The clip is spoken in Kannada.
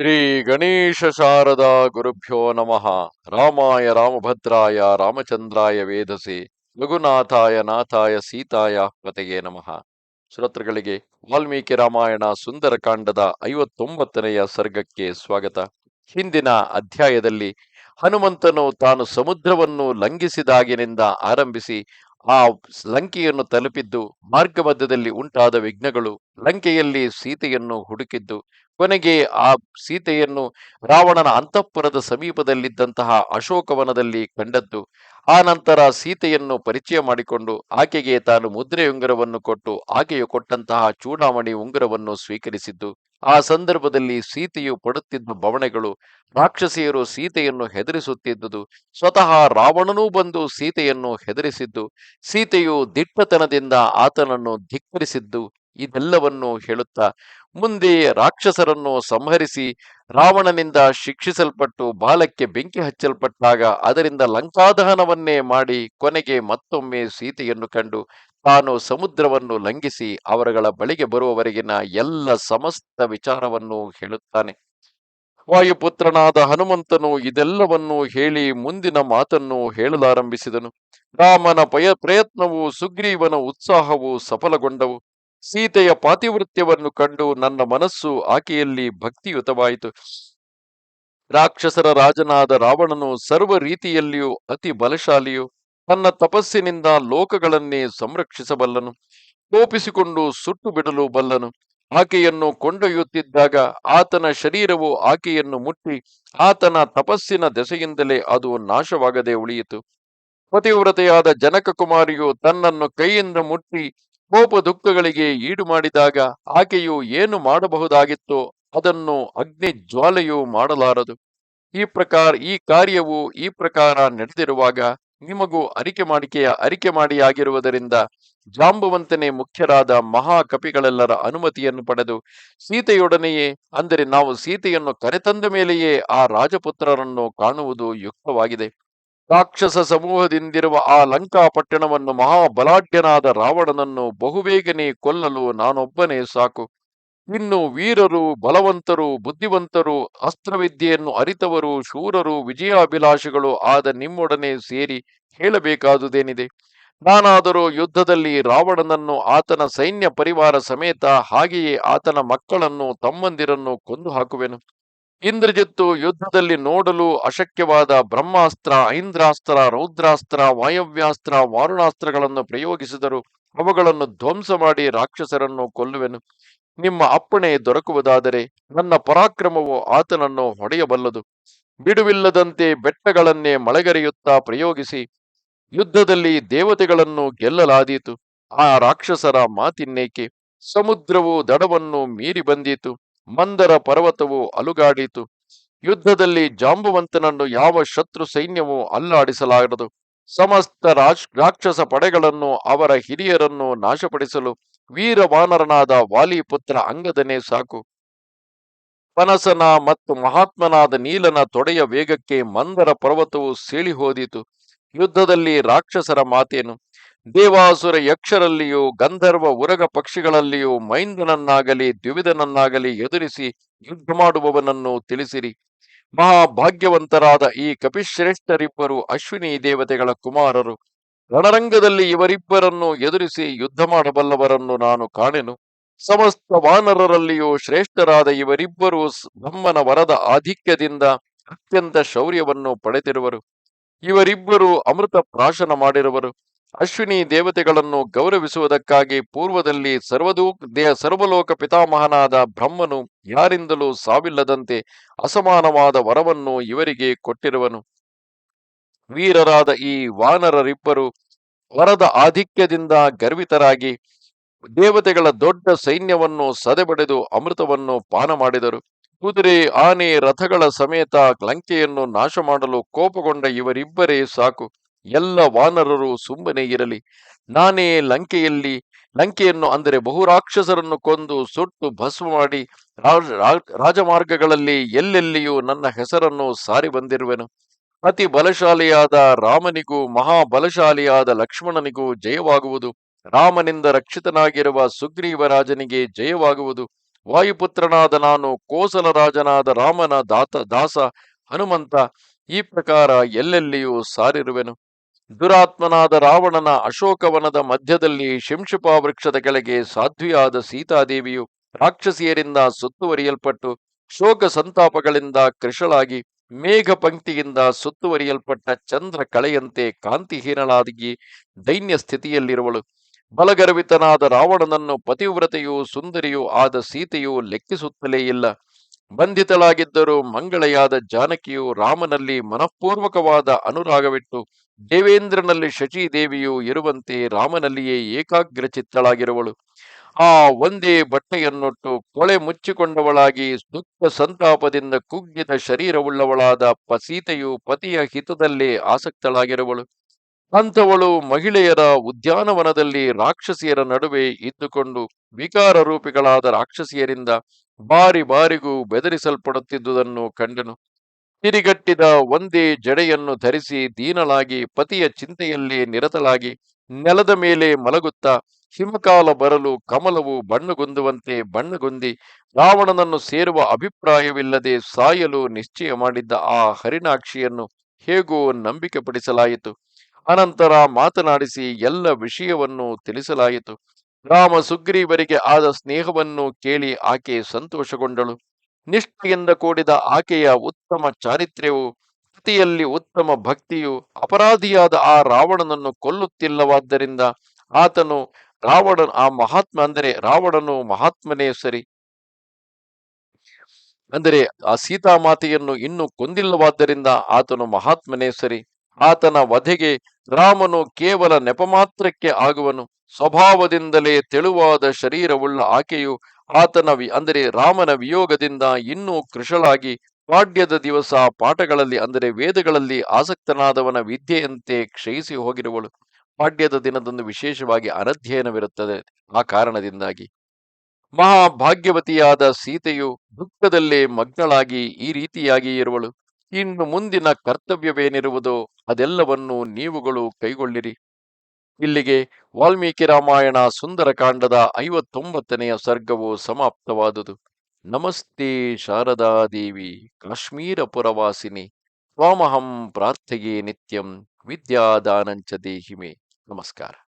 ಶ್ರೀ ಗಣೇಶ ಶಾರದಾ ಗುರುಭ್ಯೋ ನಮಃ. ರಾಮಾಯ ರಾಮಭದ್ರಾಯ, ರಾಮಚಂದ್ರಾಯ ವೇದಸೆ ರಘುನಾಥಾಯ ನಾಥಾಯ, ಸೀತಾಯ ಕತೆಗೆ ನಮಃ. ಶ್ರೋತೃಗಳಿಗೆ ವಾಲ್ಮೀಕಿ ರಾಮಾಯಣ ಸುಂದರಕಾಂಡದ ಐವತ್ತೊಂಬತ್ತನೆಯ ಸರ್ಗಕ್ಕೆ ಸ್ವಾಗತ. ಹಿಂದಿನ ಅಧ್ಯಾಯದಲ್ಲಿ ಹನುಮಂತನು ತಾನು ಸಮುದ್ರವನ್ನು ಲಂಘಿಸಿದಾಗಿನಿಂದ ಆರಂಭಿಸಿ ಆ ಲಂಕೆಯನ್ನು ತಲುಪಿದ್ದು ಮಾರ್ಗ ಮಧ್ಯದಲ್ಲಿ ಉಂಟಾದ ವಿಘ್ನಗಳು ಲಂಕೆಯಲ್ಲಿ ಸೀತೆಯನ್ನು ಹುಡುಕಿದ್ದು ಕೊನೆಗೆ ಆ ಸೀತೆಯನ್ನು ರಾವಣನ ಅಂತಃಪುರದ ಸಮೀಪದಲ್ಲಿದ್ದಂತಹ ಅಶೋಕವನದಲ್ಲಿ ಕಂಡದ್ದು. ಆ ನಂತರ ಸೀತೆಯನ್ನು ಪರಿಚಯ ಮಾಡಿಕೊಂಡು ಆಕೆಗೆ ತಾನು ಮುದ್ರೆ ಉಂಗುರವನ್ನು ಕೊಟ್ಟು ಆಕೆಯು ಕೊಟ್ಟಂತಹ ಚೂಡಾಮಣಿ ಉಂಗುರವನ್ನು ಸ್ವೀಕರಿಸಿದ್ದು. ಆ ಸಂದರ್ಭದಲ್ಲಿ ಸೀತೆಯು ಪಡುತ್ತಿದ್ದ ಬವಣೆಗಳು ರಾಕ್ಷಸಿಯರು ಸೀತೆಯನ್ನು ಹೆದರಿಸುತ್ತಿದ್ದುದು. ಸ್ವತಃ ರಾವಣನೂ ಬಂದು ಸೀತೆಯನ್ನು ಹೆದರಿಸಿದ್ದು. ಸೀತೆಯು ದಿಟ್ಟತನದಿಂದ ಆತನನ್ನು ಧಿಕ್ಕರಿಸಿದ್ದು ಇದೆಲ್ಲವನ್ನು ಹೇಳುತ್ತಾ ಮುಂದೆ ರಾಕ್ಷಸರನ್ನು ಸಂಹರಿಸಿ ರಾವಣನಿಂದ ಶಿಕ್ಷಿಸಲ್ಪಟ್ಟು ಬಾಲಕ್ಕೆ ಬೆಂಕಿ ಹಚ್ಚಲ್ಪಟ್ಟಾಗ ಅದರಿಂದ ಲಂಕಾದಹನವನ್ನೇ ಮಾಡಿ ಕೊನೆಗೆ ಮತ್ತೊಮ್ಮೆ ಸೀತೆಯನ್ನು ಕಂಡು ತಾನು ಸಮುದ್ರವನ್ನು ಲಂಘಿಸಿ ಅವರುಗಳ ಬಳಿಗೆ ಬರುವವರೆಗಿನ ಎಲ್ಲ ಸಮಸ್ತ ವಿಚಾರವನ್ನು ಹೇಳುತ್ತಾನೆ. ವಾಯುಪುತ್ರನಾದ ಹನುಮಂತನು ಇದೆಲ್ಲವನ್ನು ಹೇಳಿ ಮುಂದಿನ ಮಾತನ್ನು ಹೇಳಲಾರಂಭಿಸಿದನು. ರಾಮನ ಪಯ ಪ್ರಯತ್ನವು ಸುಗ್ರೀವನ ಉತ್ಸಾಹವು ಸಫಲಗೊಂಡವು. ಸೀತೆಯ ಪಾತಿವೃತ್ಯವನ್ನು ಕಂಡು ನನ್ನ ಮನಸ್ಸು ಆಕೆಯಲ್ಲಿ ಭಕ್ತಿಯುತವಾಯಿತು. ರಾಕ್ಷಸರ ರಾಜನಾದ ರಾವಣನು ಸರ್ವ ರೀತಿಯಲ್ಲಿಯೂ ಅತಿ ಬಲಶಾಲಿಯು, ತನ್ನ ತಪಸ್ಸಿನಿಂದ ಲೋಕಗಳನ್ನೇ ಸಂರಕ್ಷಿಸಬಲ್ಲನು, ಕೋಪಿಸಿಕೊಂಡು ಸುಟ್ಟು ಬಿಡಲು ಬಲ್ಲನು. ಆಕೆಯನ್ನು ಕೊಂಡೊಯ್ಯುತ್ತಿದ್ದಾಗ ಆತನ ಶರೀರವು ಆಕೆಯನ್ನು ಮುಟ್ಟಿ, ಆತನ ತಪಸ್ಸಿನ ದೆಸೆಯಿಂದಲೇ ಅದು ನಾಶವಾಗದೆ ಉಳಿಯಿತು. ಪತಿವ್ರತೆಯಾದ ಜನಕ ಕುಮಾರಿಯು ತನ್ನನ್ನು ಕೈಯಿಂದ ಮುಟ್ಟಿ ಕೋಪ ದುಃಖಗಳಿಗೆ ಈಡು ಮಾಡಿದಾಗ ಆಕೆಯು ಏನು ಮಾಡಬಹುದಾಗಿತ್ತೋ ಅದನ್ನು ಅಗ್ನಿ ಜ್ವಾಲೆಯು ಮಾಡಲಾರದು. ಈ ಪ್ರಕಾರ, ಈ ಕಾರ್ಯವು ಈ ಪ್ರಕಾರ ನಡೆದಿರುವಾಗ ನಿಮಗೂ ಅರಿಕೆ ಮಾಡಿಕೆಯ ಅರಿಕೆ ಮಾಡಿಯಾಗಿರುವುದರಿಂದ ಜಾಂಬುವಂತನೇ ಮುಖ್ಯರಾದ ಮಹಾಕಪಿಗಳೆಲ್ಲರ ಅನುಮತಿಯನ್ನು ಪಡೆದು ಸೀತೆಯೊಡನೆಯೇ, ಅಂದರೆ ನಾವು ಸೀತೆಯನ್ನು ಕರೆತಂದ ಮೇಲೆಯೇ ಆ ರಾಜಪುತ್ರರನ್ನು ಕಾಣುವುದು ಯುಕ್ತವಾಗಿದೆ. ರಾಕ್ಷಸ ಸಮೂಹದಿಂದಿರುವ ಆ ಲಂಕಾ ಪಟ್ಟಣವನ್ನು ಮಹಾಬಲಾಢ್ಯನಾದ ರಾವಣನನ್ನು ಬಹುಬೇಗನೆ ಕೊಲ್ಲಲು ನಾನೊಬ್ಬನೇ ಸಾಕು. ಇನ್ನು ವೀರರು, ಬಲವಂತರು, ಬುದ್ಧಿವಂತರು, ಅಸ್ತ್ರವಿದ್ಯೆಯನ್ನು ಅರಿತವರು, ಶೂರರು, ವಿಜಯಾಭಿಲಾಷಿಗಳು ಆದ ನಿಮ್ಮೊಡನೆ ಸೇರಿ ಹೇಳಬೇಕಾದುದೇನಿದೆ? ನಾನಾದರೂ ಯುದ್ಧದಲ್ಲಿ ರಾವಣನನ್ನು ಆತನ ಸೈನ್ಯ ಪರಿವಾರ ಸಮೇತ ಹಾಗೆಯೇ ಆತನ ಮಕ್ಕಳನ್ನು ತಮ್ಮಂದಿರನ್ನು ಕೊಂದು ಹಾಕುವೆನು ಇಂದ್ರಜಿತ್ತು ಯುದ್ಧದಲ್ಲಿ ನೋಡಲು ಅಶಕ್ಯವಾದ ಬ್ರಹ್ಮಾಸ್ತ್ರ, ಐಂದ್ರಾಸ್ತ್ರ, ರೌದ್ರಾಸ್ತ್ರ, ವಾಯವ್ಯಾಸ್ತ್ರ, ವಾರುಣಾಸ್ತ್ರಗಳನ್ನು ಪ್ರಯೋಗಿಸಿದರು. ಅವುಗಳನ್ನು ಧ್ವಂಸ ಮಾಡಿ ರಾಕ್ಷಸರನ್ನು ಕೊಲ್ಲುವೆನು. ನಿಮ್ಮ ಅಪ್ಪಣೆ ದೊರಕುವುದಾದರೆ ನನ್ನ ಪರಾಕ್ರಮವು ಆತನನ್ನು ಹೊಡೆಯಬಲ್ಲದು. ಬಿಡುವಿಲ್ಲದಂತೆ ಬೆಟ್ಟಗಳನ್ನೇ ಮಳೆಗರೆಯುತ್ತಾ ಪ್ರಯೋಗಿಸಿ. ಯುದ್ಧದಲ್ಲಿ ದೇವತೆಗಳನ್ನು ಗೆಲ್ಲಲಾದೀತು. ಆ ರಾಕ್ಷಸರ ಮಾತಿನ್ನೇಕೆ? ಸಮುದ್ರವು ದಡವನ್ನು ಮೀರಿ ಬಂದೀತು. ಮಂದರ ಪರ್ವತವು ಅಲುಗಾಡಿತು. ಯುದ್ಧದಲ್ಲಿ ಜಾಂಬುವಂತನನ್ನು ಯಾವ ಶತ್ರು ಸೈನ್ಯವೂ ಅಲ್ಲಾಡಿಸಲಾರದು. ಸಮಸ್ತ ರಾಜ್, ರಾಕ್ಷಸ ಪಡೆಗಳನ್ನು ಅವರ ಹಿರಿಯರನ್ನು ನಾಶಪಡಿಸಲು ವೀರವಾನರನಾದ ವಾಲಿಪುತ್ರ ಅಂಗದನೇ ಸಾಕು. ಪನಸನ ಮತ್ತು ಮಹಾತ್ಮನಾದ ನೀಲನ ತೊಡೆಯ ವೇಗಕ್ಕೆ ಮಂದರ ಪರ್ವತವು ಸೀಳಿ ಹೋದಿತು ಯುದ್ಧದಲ್ಲಿ ರಾಕ್ಷಸರ ಮಾತೇನು? ದೇವಾಸುರ ಯಕ್ಷರಲ್ಲಿಯೂ, ಗಂಧರ್ವ ಉರಗ ಪಕ್ಷಿಗಳಲ್ಲಿಯೂ ಮೈಂದನನ್ನಾಗಲಿ ದ್ವಿವಿಧನನ್ನಾಗಲಿ ಎದುರಿಸಿ ಯುದ್ಧ ಮಾಡುವವನನ್ನು ತಿಳಿಸಿರಿ. ಮಹಾಭಾಗ್ಯವಂತರಾದ ಈ ಕಪಿಶ್ರೇಷ್ಠರಿಬ್ಬರು ಅಶ್ವಿನಿ ದೇವತೆಗಳ ಕುಮಾರರು. ರಣರಂಗದಲ್ಲಿ ಇವರಿಬ್ಬರನ್ನು ಎದುರಿಸಿ ಯುದ್ಧ ಮಾಡಬಲ್ಲವರನ್ನು ನಾನು ಕಾಣೆನು. ಸಮಸ್ತ ವಾನರರಲ್ಲಿಯೂ ಶ್ರೇಷ್ಠರಾದ ಇವರಿಬ್ಬರು ಬ್ರಹ್ಮನ ವರದ ಆಧಿಕ್ಯದಿಂದ ಅತ್ಯಂತ ಶೌರ್ಯವನ್ನು ಪಡೆದಿರುವರು. ಇವರಿಬ್ಬರು ಅಮೃತ ಪ್ರಾಶನ ಮಾಡಿರುವರು. ಅಶ್ವಿನಿ ದೇವತೆಗಳನ್ನು ಗೌರವಿಸುವುದಕ್ಕಾಗಿ ಪೂರ್ವದಲ್ಲಿ ಸರ್ವದೂ ಸರ್ವಲೋಕ ಪಿತಾಮಹನಾದ ಬ್ರಹ್ಮನು ಯಾರಿಂದಲೂ ಸಾವಿಲ್ಲದಂತೆ ಅಸಮಾನವಾದ ವರವನ್ನು ಇವರಿಗೆ ಕೊಟ್ಟಿರುವನು. ವೀರರಾದ ಈ ವಾನರರಿಬ್ಬರು ವರದ ಆಧಿಕ್ಯದಿಂದ ಗರ್ವಿತರಾಗಿ ದೇವತೆಗಳ ದೊಡ್ಡ ಸೈನ್ಯವನ್ನು ಸದೆಬಡೆದು ಅಮೃತವನ್ನು ಪಾನ ಮಾಡಿದರು ಕುದುರೆ, ಆನೆ, ರಥಗಳ ಸಮೇತ ಲಂಕೆಯನ್ನು ನಾಶ ಮಾಡಲು ಕೋಪಗೊಂಡ ಇವರಿಬ್ಬರೇ ಸಾಕು. ಎಲ್ಲ ವಾನರರು ಸುಮ್ಮನೆ ಇರಲಿ. ನಾನೇ ಲಂಕೆಯಲ್ಲಿ, ಲಂಕೆಯನ್ನು ಅಂದರೆ ಬಹುರಾಕ್ಷಸರನ್ನು ಕೊಂದು ಸುಟ್ಟು ಭಸ್ಮ ಮಾಡಿ ರಾಜಮಾರ್ಗಗಳಲ್ಲಿ ಎಲ್ಲೆಲ್ಲಿಯೂ ನನ್ನ ಹೆಸರನ್ನು ಸಾರಿ ಬಂದಿರುವೆನು. ಅತಿ ಬಲಶಾಲಿಯಾದ ರಾಮನಿಗೂ, ಮಹಾಬಲಶಾಲಿಯಾದ ಲಕ್ಷ್ಮಣನಿಗೂ ಜಯವಾಗುವುದು. ರಾಮನಿಂದ ರಕ್ಷಿತನಾಗಿರುವ ಸುಗ್ರೀವ ರಾಜನಿಗೆ ಜಯವಾಗುವುದು. ವಾಯುಪುತ್ರನಾದ ನಾನು ಕೋಸಲ ರಾಜನಾದ ರಾಮನ ದಾತ, ದಾಸ, ಹನುಮಂತ ಈ ಪ್ರಕಾರ ಎಲ್ಲೆಲ್ಲಿಯೂ ಸಾರಿರುವೆನು. ದುರಾತ್ಮನಾದ ರಾವಣನ ಅಶೋಕವನದ ಮಧ್ಯದಲ್ಲಿ ಶಿಂಶುಪಾ ವೃಕ್ಷದ ಕೆಳಗೆ ಸಾಧ್ವಿಯಾದ ಸೀತಾದೇವಿಯು ರಾಕ್ಷಸಿಯರಿಂದ ಸುತ್ತುವರಿಯಲ್ಪಟ್ಟು ಶೋಕ ಸಂತಾಪಗಳಿಂದ ಕೃಷಳಾಗಿ ಮೇಘ ಪಂಕ್ತಿಯಿಂದ ಸುತ್ತುವರಿಯಲ್ಪಟ್ಟ ಚಂದ್ರ ಕಳೆಯಂತೆ ಕಾಂತಿಹೀನಳಾಗಿ ದೈನ್ಯ ಸ್ಥಿತಿಯಲ್ಲಿರುವಳು. ಬಲಗರ್ವಿತನಾದ ರಾವಣನನ್ನು ಪತಿವ್ರತೆಯೂ ಸುಂದರಿಯೂ ಆದ ಸೀತೆಯು ಲೆಕ್ಕಿಸುತ್ತಲೇ ಇಲ್ಲ. ಬಂಧಿತಳಾಗಿದ್ದರೂ ಮಂಗಳೆಯಾದ ಜಾನಕಿಯು ರಾಮನಲ್ಲಿ ಮನಃಪೂರ್ವಕವಾದ ಅನುರಾಗವಿಟ್ಟು, ದೇವೇಂದ್ರನಲ್ಲಿ ಶಚಿದೇವಿಯು ಇರುವಂತೆ ರಾಮನಲ್ಲಿಯೇ ಏಕಾಗ್ರ ಚಿತ್ತಳಾಗಿರುವಳು ಆ ಒಂದೇ ಬಟ್ಟೆಯನ್ನೊಟ್ಟು ಕೊಳೆ ಮುಚ್ಚಿಕೊಂಡವಳಾಗಿ ದುಃಖ ಸಂತಾಪದಿಂದ ಕುಗ್ಗಿದ ಶರೀರವುಳ್ಳವಳಾದ ಪಸೀತೆಯು ಸೀತೆಯು ಪತಿಯ ಹಿತದಲ್ಲೇ ಆಸಕ್ತಳಾಗಿರುವಳು. ಅಂಥವಳು ಮಹಿಳೆಯರ ಉದ್ಯಾನವನದಲ್ಲಿ ರಾಕ್ಷಸಿಯರ ನಡುವೆ ಇದ್ದುಕೊಂಡು ವಿಕಾರ ರೂಪಿಗಳಾದ ರಾಕ್ಷಸಿಯರಿಂದ ಬಾರಿ ಬಾರಿಗೂ ಬೆದರಿಸಲ್ಪಡುತ್ತಿದ್ದುದನ್ನು ಕಂಡನು. ತಿರಿಗಟ್ಟಿದ ಒಂದೇ ಜಡೆಯನ್ನು ಧರಿಸಿ ದೀನಳಾಗಿ ಪತಿಯ ಚಿಂತೆಯಲ್ಲಿ ನಿರತಲಾಗಿ ನೆಲದ ಮೇಲೆ ಮಲಗುತ್ತಾ ಹಿಮಕಾಲ ಬರಲು ಕಮಲವು ಬಣ್ಣಗುಂದುವಂತೆ ಬಣ್ಣಗುಂದಿ ರಾವಣನನ್ನು ಸೇರುವ ಅಭಿಪ್ರಾಯವಿಲ್ಲದೆ ಸಾಯಲು ನಿಶ್ಚಯ ಮಾಡಿದ್ದ ಆ ಹರಿಣಾಕ್ಷಿಯನ್ನು ಹೇಗೋ ನಂಬಿಕೆ ಪಡಿಸಲಾಯಿತು. ಅನಂತರ ಮಾತನಾಡಿಸಿ ಎಲ್ಲ ವಿಷಯವನ್ನು ತಿಳಿಸಲಾಯಿತು. ರಾಮ ಸುಗ್ರೀವರಿಗೆ ಆದ ಸ್ನೇಹವನ್ನು ಕೇಳಿ ಆಕೆ ಸಂತೋಷಗೊಂಡಳು. ನಿಷ್ಠೆಯಿಂದ ಕೂಡಿದ ಆಕೆಯ ಉತ್ತಮ ಚಾರಿತ್ರ್ಯವು ಪತಿಯಲ್ಲಿ ಉತ್ತಮ ಭಕ್ತಿಯು, ಅಪರಾಧಿಯಾದ ಆ ರಾವಣನನ್ನು ಕೊಲ್ಲುತ್ತಿಲ್ಲವಾದ್ದರಿಂದ ಆತನು ರಾವಣ ಆ ಮಹಾತ್ಮ, ಅಂದರೆ ರಾವಣನು ಮಹಾತ್ಮನೇ ಸರಿ. ಅಂದರೆ ಆ ಸೀತಾಮಾತೆಯನ್ನು ಇನ್ನೂ ಕೊಂದಿಲ್ಲವಾದ್ದರಿಂದ ಆತನು ಮಹಾತ್ಮನೇ ಸರಿ. ಆತನ ವಧೆಗೆ ರಾಮನು ಕೇವಲ ನೆಪಮಾತ್ರಕ್ಕೆ ಆಗುವನು. ಸ್ವಭಾವದಿಂದಲೇ ತೆಳುವಾದ ಶರೀರವುಳ್ಳ ಆಕೆಯು ಆತನ ವಿ, ಅಂದರೆ ರಾಮನ ವಿಯೋಗದಿಂದ ಇನ್ನೂ ಕೃಶಳಾಗಿ ಪಾಡ್ಯದ ದಿವಸ ಪಾಠಗಳಲ್ಲಿ, ಅಂದರೆ ವೇದಗಳಲ್ಲಿ ಆಸಕ್ತನಾದವನ ವಿದ್ಯೆಯಂತೆ ಕ್ಷಯಿಸಿ ಹೋಗಿರುವಳು. ಪಾಡ್ಯದ ದಿನದಂದು ವಿಶೇಷವಾಗಿ ಅನಧ್ಯಯನವಿರುತ್ತದೆ ಆ ಕಾರಣದಿಂದಾಗಿ. ಮಹಾಭಾಗ್ಯವತಿಯಾದ ಸೀತೆಯು ದುಃಖದಲ್ಲೇ ಮಗ್ನಳಾಗಿ ಈ ರೀತಿಯಾಗಿ ಇರುವಳು. ಇನ್ನು ಮುಂದಿನ ಕರ್ತವ್ಯವೇನಿರುವುದು ಅದೆಲ್ಲವನ್ನು ನೀವುಗಳು ಕೈಗೊಳ್ಳಿರಿ. ಇಲ್ಲಿಗೆ ವಾಲ್ಮೀಕಿ ರಾಮಾಯಣ ಸುಂದರಕಾಂಡದ ಐವತ್ತೊಂಬತ್ತನೆಯ ಸರ್ಗವು ಸಮಾಪ್ತವಾದುದು. ನಮಸ್ತೆ ಶಾರದಾದೇವಿ ಕಾಶ್ಮೀರ ಪುರವಾಸಿನಿ ತ್ವಾಮಹಂ ಪ್ರಾರ್ಥೆಯೇ ನಿತ್ಯಂ, ವಿದ್ಯಾದಾನಂಚ ದೇಹಿಮೆ. ನಮಸ್ಕಾರ.